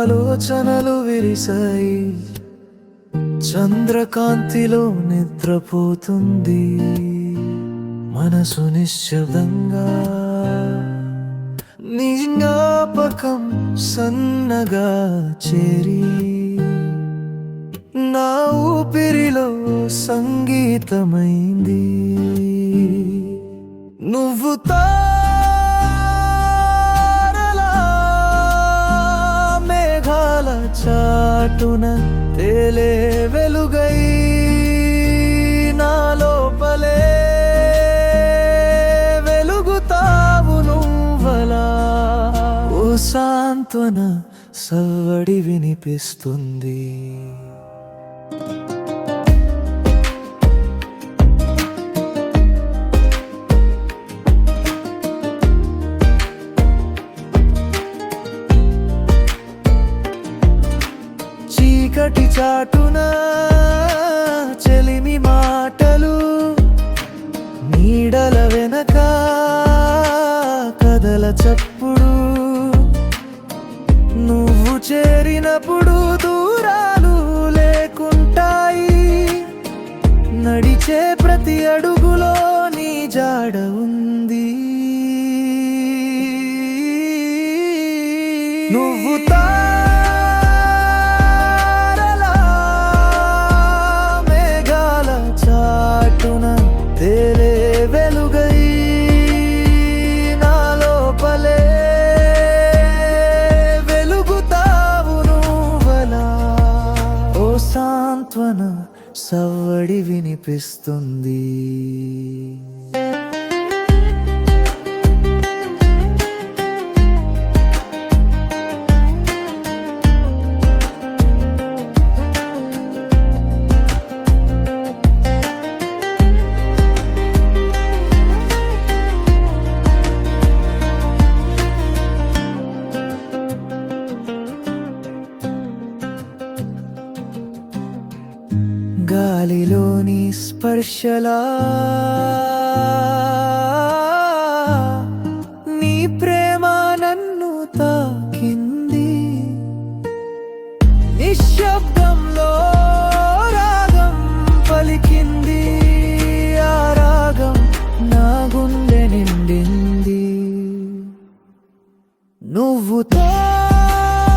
ఆలోచనలు విరిసాయి చంద్రకాంతిలో నిద్రపోతుంది. మనసు నిశ్శబ్దంగా. నీ జ్ఞాపకం సన్నగా చేరి. నా ఊపిరిలో సంగీతమైంది. నువ్వు తా చాటున తేలే వెలుగై నా లోపలే వెలుగుతావు నువ్వలా. ఓ సాంత్వన సవ్వడి వినిపిస్తుంది. చీకటి చాటున చెలిమి మాటలు నీడల వెనక కదల చప్పుడు. నువ్వు చేరినప్పుడు దూరాలు లేకుంటాయి. నడిచే ప్రతి అడుగులో నీ జాడ ఉంది. నువ్వు తా సాంత్వన సవ్వడి వినిపిస్తుంది. గాలిలోని స్పర్శలా నీ ప్రేమ నన్ను తా